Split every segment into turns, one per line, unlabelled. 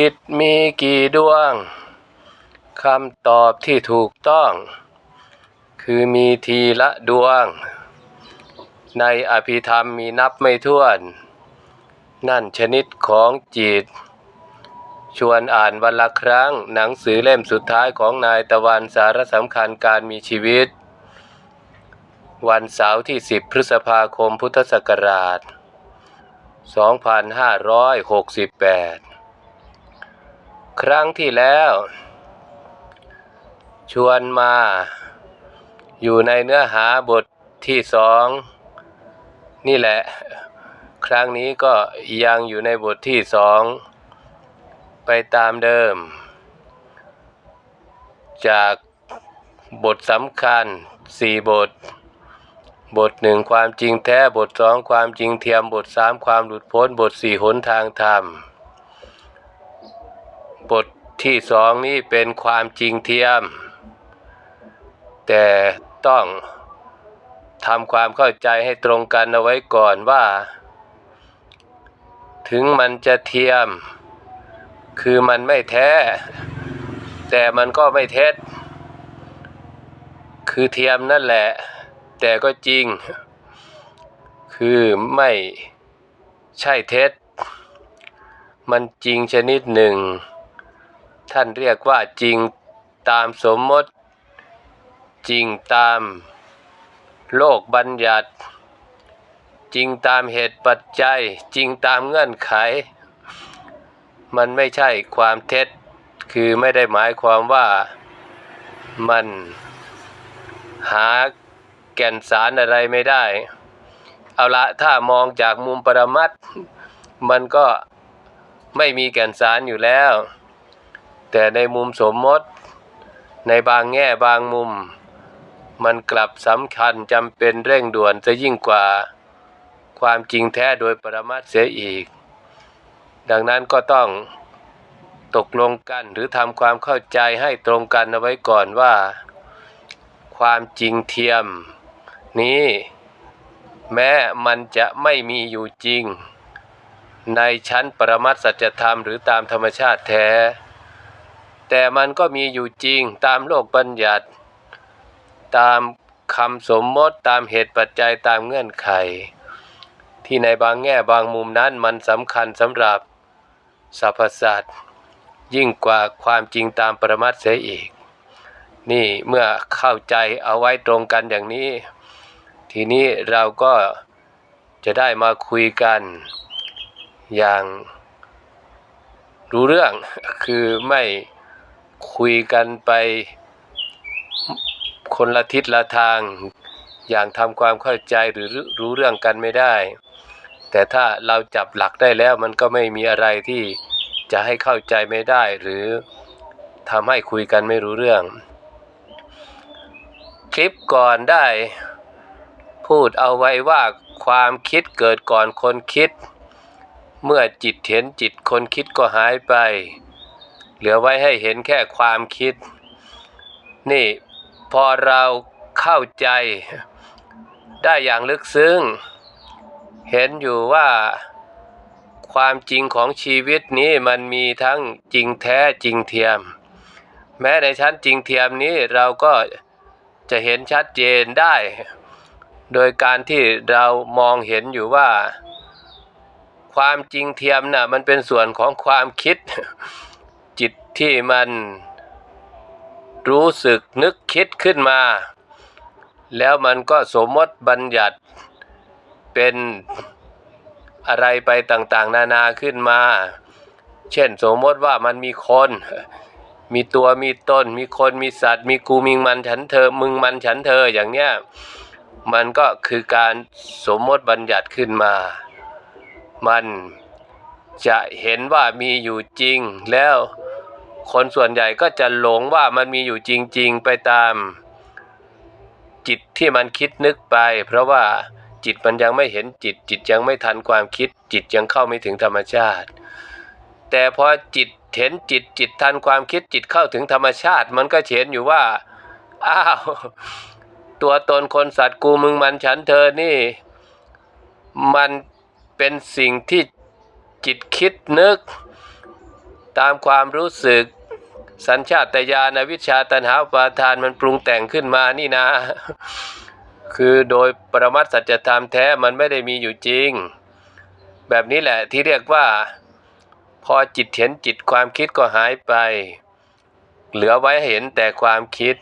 จิตมีกี่ดวง คำตอบที่ถูกต้อง คือมีทีละดวง ในอภิธรรมมีนับไม่ถ้วน นั่นชนิดของจิต ชวนอ่านวันละครั้งหนังสือเล่มสุดท้ายของนายตะวันสาระสำคัญการมีชีวิต วันเสาร์ที่ 10 พฤษภาคมพุทธศักราช 2568 ครั้งที่แล้ว ชวนมา อยู่ในเนื้อหาบทที่สอง นี่แหละ ครั้งนี้ก็ยังอยู่ในบทที่สอง ไปตามเดิม จากบทสำคัญสี่บท บทหนึ่งความจริงแท้ บทสองความจริงเทียม บทสามความหลุดพ้น บทสี่หนทางธรรม บทที่สองนี้เป็นความจริงเทียม แต่ต้องทำความเข้าใจให้ตรงกันเอาไว้ก่อนว่า ถึงมันจะเทียม คือมันไม่แท้ แต่มันก็ไม่เท็จ คือเทียมนั่นแหละ แต่ก็จริง คือไม่ใช่เท็จ มันจริงชนิดหนึ่ง ท่านเรียกว่าจริงตามสมมติ จริงตามโลกบัญญัติ จริงตามเหตุปัจจัย จริงตามเงื่อนไข มันไม่ใช่ความเท็จ คือไม่ได้หมายความว่ามันหาแก่นสารอะไรไม่ได้ เอาละถ้ามองจากมุมปรมัตมันก็ไม่มีแก่นสารอยู่แล้ว แต่ในมุมสมมติ ในบางแง่บางมุม มันกลับสำคัญจำเป็นเร่งด่วนจะยิ่งกว่าความจริงแท้โดยปรมัตถ์เสียอีก ดังนั้นก็ต้องตกลงกันหรือทำความเข้าใจให้ตรงกันเอาไว้ก่อนว่า ความจริงเทียม นี้ แม้มันจะไม่มีอยู่จริง ในชั้นปรมัตสัจธรรมหรือตามธรรมชาติแท้ แต่มันก็มีอยู่จริงตามโลกบัญญัติ ตามคำสมมติตามเหตุปัจจัยตามเงื่อนไข ที่ในบางแง่บางมุมนั้นมันสำคัญสำหรับสรรพสัตว์ยิ่งกว่าความจริงตามปรมัตถ์เสียอีก นี่เมื่อเข้าใจเอาไว้ตรงกันอย่างนี้ ทีนี้เราก็จะได้มาคุยกันอย่างรู้เรื่องคือไม่ คุยกันไปคนละทิศละทาง อย่างทำความเข้าใจหรือรู้เรื่องกันไม่ได้ แต่ถ้าเราจับหลักได้แล้วมันก็ไม่มีอะไรที่จะให้เข้าใจไม่ได้ หรือทำให้คุยกันไม่รู้เรื่อง คลิปก่อนได้ พูดเอาไว้ว่าความคิดเกิดก่อนคนคิด เมื่อจิตเห็นจิตคนคิดก็หายไป เหลือไว้ให้เห็นแค่ความคิด นี่พอเราเข้าใจได้อย่างลึกซึ้ง เห็นอยู่ว่าความจริงของชีวิตนี้มันมีทั้งจริงแท้จริงเทียม แม้ในชั้นจริงเทียมนี้เราก็จะเห็นชัดเจนได้ โดยการที่เรามองเห็นอยู่ว่า ความจริงเทียมน่ะมันเป็นส่วนของความคิด จิตที่มันรู้สึกนึกคิดขึ้นมา แล้วมันก็สมมติบัญญัติเป็นอะไรไปต่างๆ นานาขึ้นมา เช่นสมมติว่ามันมีคน มีตัวมีตน มีคนมีสัตว์ มีกูมีมันฉันเธอ มึงมันฉันเธออย่างเนี้ยมันก็คือการสมมติบัญญัติขึ้นมา มัน จะเห็นว่ามีอยู่จริง แล้วคนส่วนใหญ่ก็จะหลงว่ามันมีอยู่จริง ๆ ไปตาม จิตที่มันคิดนึกไป เพราะว่าจิตมันยังไม่เห็นจิต จิตยังไม่ทันความคิด จิตยังเข้าไม่ถึงธรรมชาติ แต่พอจิตเห็นจิตจิตทันความคิดจิตเข้าถึงธรรมชาติ มันก็เห็นอยู่ว่าอ้าวตัวตนคนสัตว์กูมึงมันฉันเธอนี่ มันเป็นสิ่งที่ จิตคิดนึก ตามความรู้สึก สัญชาตญาณวิชาตัณหาปาทานมันปรุงแต่งขึ้นมานี่นะ คือโดยปรมัตสัจธรรมแท้มันไม่ได้มีอยู่จริง แบบนี้แหละที่เรียกว่า พอจิตเห็นจิตความคิดก็หายไป เหลือไว้เห็นแต่ความคิด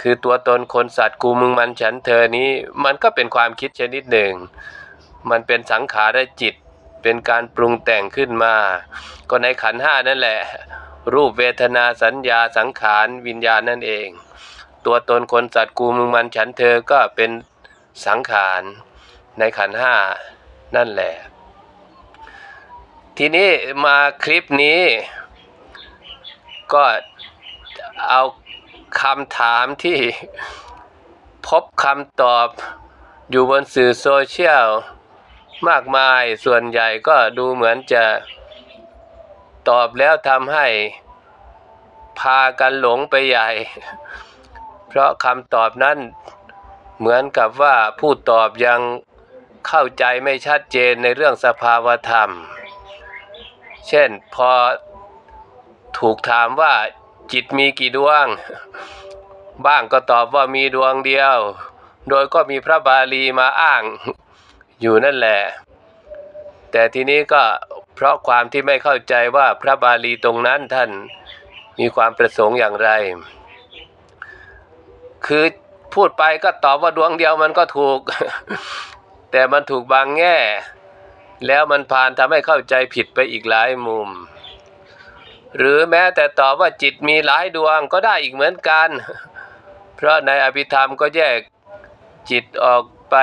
คือตัวตนคนสัตว์กูมึงมันฉันเธอนี้ มันก็เป็นความคิดชนิดหนึ่งมันเป็นสังขารจิต เป็นการปรุงแต่งขึ้นมา ก็ในขันห้านั่นแหละ รูปเวทนาสัญญาสังขารวิญญาณนั่นเอง ตัวตนคนสัตว์กูมึงมันฉันเธอก็เป็นสังขารในขันห้านั่นแหละ ทีนี้มาคลิปนี้ ก็เอาคำถามที่พบคำตอบอยู่บนสื่อโซเชียล มากมายส่วนใหญ่ก็ดูเหมือนจะตอบแล้วทำให้พากันหลงไปใหญ่ เพราะคำตอบนั้นเหมือนกับว่าผู้ตอบยังเข้าใจไม่ชัดเจนในเรื่องสภาวธรรม เช่นพอถูกถามว่าจิตมีกี่ดวง บ้างก็ตอบว่ามีดวงเดียว โดยก็มีพระบาลีมาอ้าง อยู่นั่นแหละ แต่ทีนี้ก็เพราะความที่ไม่เข้าใจว่าพระบาลีตรงนั้นท่านมีความประสงค์อย่างไร คือพูดไปก็ตอบว่าดวงเดียวมันก็ถูก แต่มันถูกบางแง่ แล้วมันพานทำให้เข้าใจผิดไปอีกหลายมุม หรือแม้แต่ตอบว่าจิตมีหลายดวงก็ได้อีกเหมือนกัน เพราะในอภิธรรมก็แยกจิตออกไป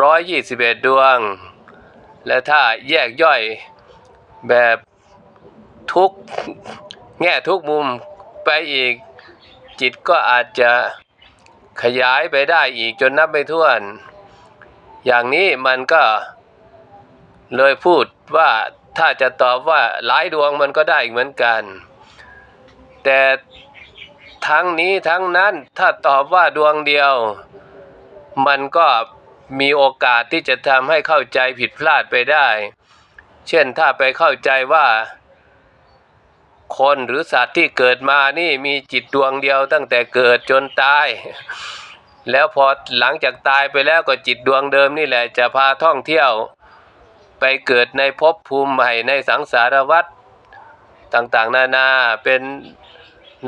ร้อยยี่สิบเอ็ดดวง และถ้าแยกย่อยแบบทุกแง่ทุกมุมไปอีก จิตก็อาจจะขยายไปได้อีกจนนับไม่ถ้วน อย่างนี้มันก็เลยพูดว่าถ้าจะตอบว่าหลายดวงมันก็ได้อีกเหมือนกัน แต่ทั้งนี้ทั้งนั้นถ้าตอบว่าดวงเดียว มันก็มีโอกาสที่จะทำให้เข้าใจผิดพลาดไปได้ เช่นถ้าไปเข้าใจว่า คนหรือสัตว์ที่เกิดมานี่มีจิตดวงเดียวตั้งแต่เกิดจนตาย แล้วพอหลังจากตายไปแล้วก็จิตดวงเดิมนี่แหละจะพาท่องเที่ยว ไปเกิดในภพภูมิใหม่ในสังสารวัฏต่างๆ นานาเป็น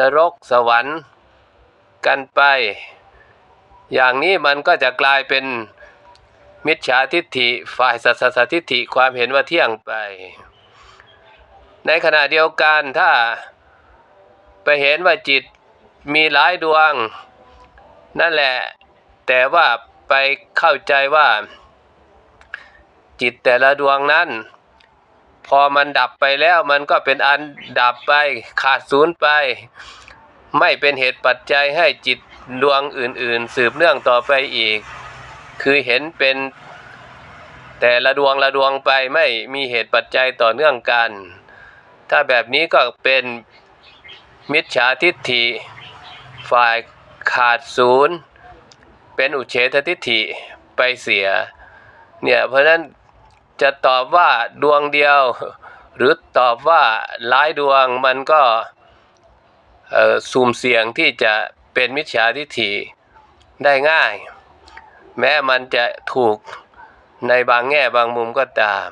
นรกสวรรค์กันไป อย่างนี้มันก็จะกลายเป็นมิจฉาทิฏฐิฝ่ายสัสสทิฏฐิความเห็นว่าเที่ยงไป ในขณะเดียวกันถ้าไปเห็นว่าจิตมีหลายดวง นั่นแหละ แต่ว่าไปเข้าใจว่า จิตแต่ละดวงนั้น พอมันดับไปแล้วมันก็เป็นอันดับไปขาดศูนย์ไป ไม่เป็นเหตุปัจจัยให้จิต ดวงอื่นๆ สืบเนื่องต่อไปอีก คือเห็นเป็นแต่ละดวงละดวงไปไม่มีเหตุปัจจัยต่อเนื่องกัน ถ้าแบบนี้ก็เป็นมิจฉาทิฏฐิ ฝ่ายขาดศูนย์ เป็นอุเฉททิฏฐิไปเสีย เนี่ยเพราะนั้นจะตอบว่าดวงเดียว หรือตอบว่าหลายดวงมันก็สุ่มเสี่ยงที่จะ เป็นมิจฉาทิฏฐิได้ง่าย แม้มันจะถูกในบางแง่บางมุมก็ตาม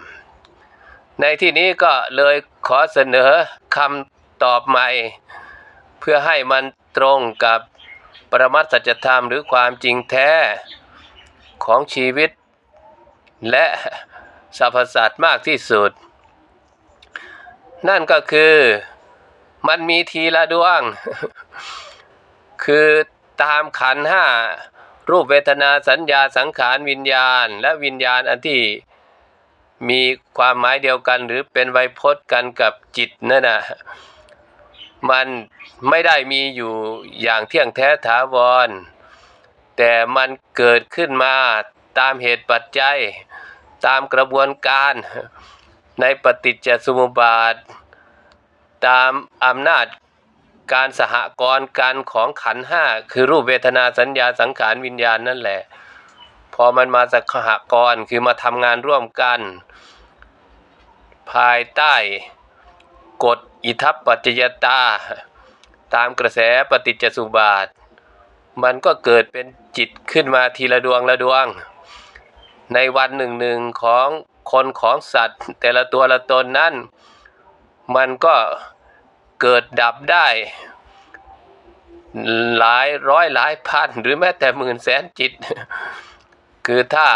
ในที่นี้ก็เลยขอเสนอคำตอบใหม่ เพื่อให้มันตรงกับปรมัตสัจธรรมหรือความจริงแท้ของชีวิต และสรรพสัตว์มากที่สุด นั่นก็คือมันมีทีละดวง คือตามขันห้ารูปเวทนาสัญญาสังขารวิญญาณ และวิญญาณอันที่มีความหมายเดียวกันหรือเป็นไวยพจน์กันกับจิตนั่นนะมันไม่ได้มีอยู่อย่างเที่ยงแท้ถาวร แต่มันเกิดขึ้นมาตามเหตุปัจจัย ตามกระบวนการในปฏิจจสมุปบาท ตามอำนาจ การสหกรณ์กันของขันห้าคือรูปเวทนาสัญญาสังขารวิญญาณนั่นแหละ พอมันมาสหกรณ์คือมาทำงานร่วมกันภภายใต้กฎอิทัปปัจจยตา ตามกระแสปฏิจจสุบาท มันก็เกิดเป็นจิตขึ้นมาทีละดวงละดวง ในวันหนึ่งหนึ่งของคนของสัตว์ แต่ละตัวละตนนั้น มันก็ เกิดดับได้ หลายร้อยหลายพัน หรือแม้แต่หมื่นแสนจิต คือถ้า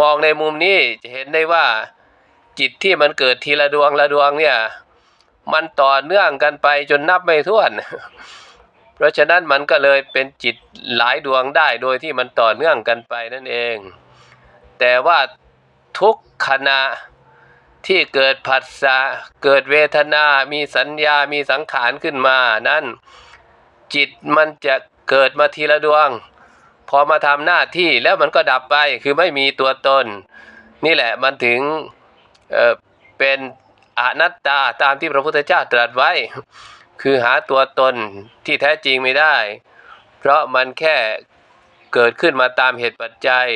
มองในมุมนี้จะเห็นได้ว่าจิตที่มันเกิดทีละดวงละดวงเนี่ย มันต่อเนื่องกันไปจนนับไม่ถ้วน เพราะฉะนั้นมันก็เลยเป็นจิตหลายดวงได้โดยที่มันต่อเนื่องกันไปนั่นเอง แต่ว่าทุกขณะ ที่เกิดผัสสะเกิดเวทนา มีสัญญา มีสังขารขึ้นมา นั้นจิตมันจะเกิดมาทีละดวง พอมาทำหน้าที่แล้วมันก็ดับไป คือไม่มีตัวตน นี่แหละมันถึงเอ่อเป็นอนัตตาตามที่พระพุทธเจ้าตรัสไว้ คือหาตัวตนที่แท้จริงไม่ได้ เพราะมันแค่เกิดขึ้นมาตามเหตุปัจจัย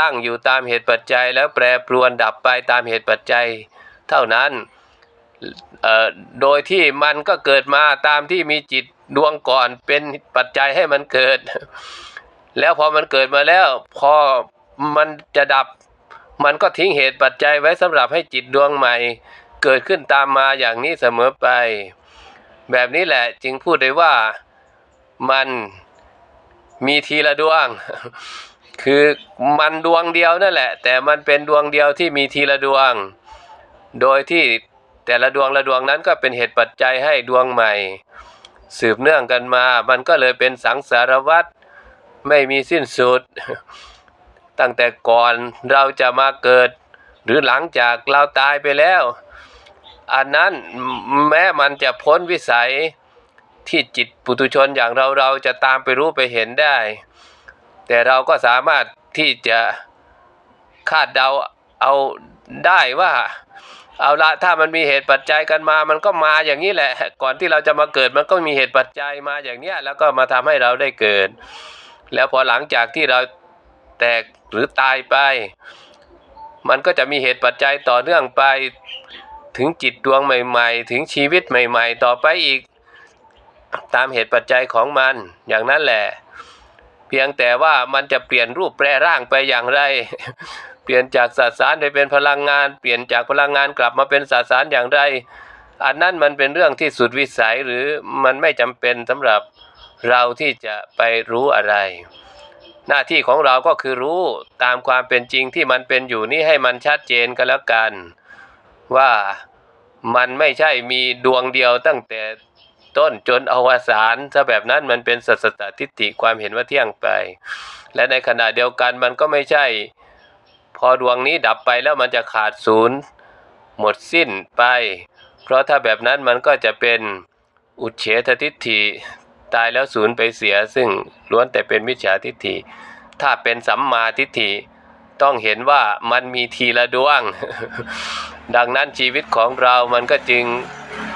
ตั้งอยู่ตามเหตุปัจจัย แล้วแปรปรวนดับไปตามเหตุปัจจัย เท่านั้น โดยที่มันก็เกิดมาตามที่มีจิตดวงก่อนเป็นปัจจัยให้มันเกิด แล้วพอมันเกิดมาแล้ว พอมันจะดับ มันก็ทิ้งเหตุปัจจัยไว้สำหรับให้จิตดวงใหม่ เกิดขึ้นตามมาอย่างนี้เสมอไป แบบนี้แหละจึงพูดได้ว่ามันมีทีละดวง คือมันดวงเดียวนั่นแหละ แต่มันเป็นดวงเดียวที่มีทีละดวง โดยที่แต่ละดวงละดวงนั้นก็เป็นเหตุปัจจัยให้ดวงใหม่ สืบเนื่องกันมา มันก็เลยเป็นสังสารวัฏไม่มีสิ้นสุด ตั้งแต่ก่อนเราจะมาเกิด หรือหลังจากเราตายไปแล้ว อันนั้นแม้มันจะพ้นวิสัยที่จิตปุถุชนอย่างเราเราจะตามไปรู้ไปเห็นได้ แต่เราก็สามารถที่จะคาดเดาเอาได้ว่า เอาละถ้ามันมีเหตุปัจจัยกันมา มันก็มาอย่างนี้แหละ ก่อนที่เราจะมาเกิดมันก็มีเหตุปัจจัยมาอย่างเนี้ย แล้วก็มาทำให้เราได้เกิด แล้วพอหลังจากที่เราแตกหรือตายไป มันก็จะมีเหตุปัจจัยต่อเนื่องไป ถึงจิตดวงใหม่ ๆ ถึงชีวิตใหม่ ๆ ต่อไปอีก ตามเหตุปัจจัยของมันอย่างนั้นแหละ พียงแต่ว่ามันจะเปลี่ยนรูปแปรร่างไปอย่างไร เปลี่ยนจากสสารไปเป็นพลังงาน เปลี่ยนจากพลังงานกลับมาเป็นสสารอย่างไร อันนั้นมันเป็นเรื่องที่สุดวิสัยหรือมันไม่จำเป็นสำหรับเราที่จะไปรู้อะไร หน้าที่ของเราก็คือรู้ตามความเป็นจริงที่มันเป็นอยู่นี่ให้มันชัดเจนก็แล้วกัน ว่ามันไม่ใช่มีดวงเดียวตั้งแต่ ต้นจนอวสานถ้าแบบนั้นมันเป็นสัสตทิฏฐิความเห็นว่าเที่ยงไป และในขณะเดียวกันมันก็ไม่ใช่ พอดวงนี้ดับไปแล้วมันจะขาดศูนย์หมดสิ้นไป เพราะถ้าแบบนั้นมันก็จะเป็นอุเฉททิฏฐิตายแล้วศูนย์ไปเสีย ซึ่งล้วนแต่เป็นมิจฉาทิฏฐิ ถ้าเป็นสัมมาทิฏฐิต้องเห็นว่ามันมีทีละดวง ดังนั้นชีวิตของเรามันก็จึง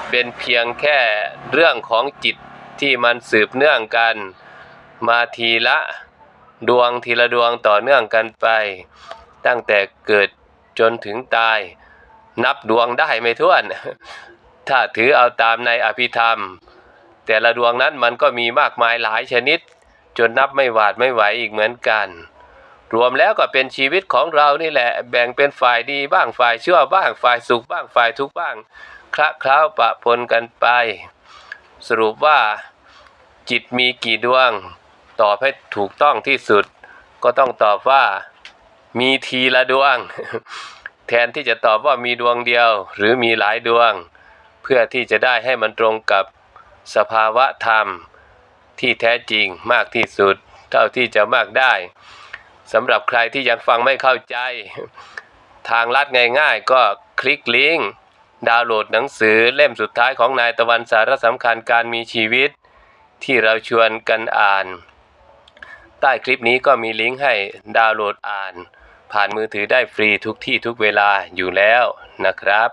เป็นเพียงแค่เรื่องของจิตที่มันสืบเนื่องกันมาทีละดวงทีละดวงต่อเนื่องกันไป ตั้งแต่เกิดจนถึงตาย นับดวงได้ไม่ถ้วน ถ้าถือเอาตามในอภิธรรม แต่ละดวงนั้นมันก็มีมากมายหลายชนิด จนนับไม่หวาดไม่ไหวอีกเหมือนกัน รวมแล้วก็เป็นชีวิตของเรานี่แหละ แบ่งเป็นฝ่ายดีบ้างฝ่ายชั่วบ้างฝ่ายสุขบ้างฝ่ายทุกข์บ้าง คละเคล้าปะปนกันไป สรุปว่าจิตมีกี่ดวง ตอบให้ถูกต้องที่สุด ก็ต้องตอบว่ามีทีละดวง แทนที่จะตอบว่ามีดวงเดียว หรือมีหลายดวง เพื่อที่จะได้ให้มันตรงกับสภาวะธรรมที่แท้จริงมากที่สุด เท่าที่จะมากได้สำหรับใครที่ยังฟังไม่เข้าใจ ทางลัดง่ายๆ ก็คลิกลิงก์ ดาวน์โหลดหนังสือเล่มสุดท้ายของนายตะวันสาระสำคัญการมีชีวิต ที่เราชวนกันอ่าน ใต้คลิปนี้ก็มีลิงก์ให้ดาวน์โหลดอ่าน ผ่านมือถือได้ฟรีทุกที่ทุกเวลาอยู่แล้วนะครับ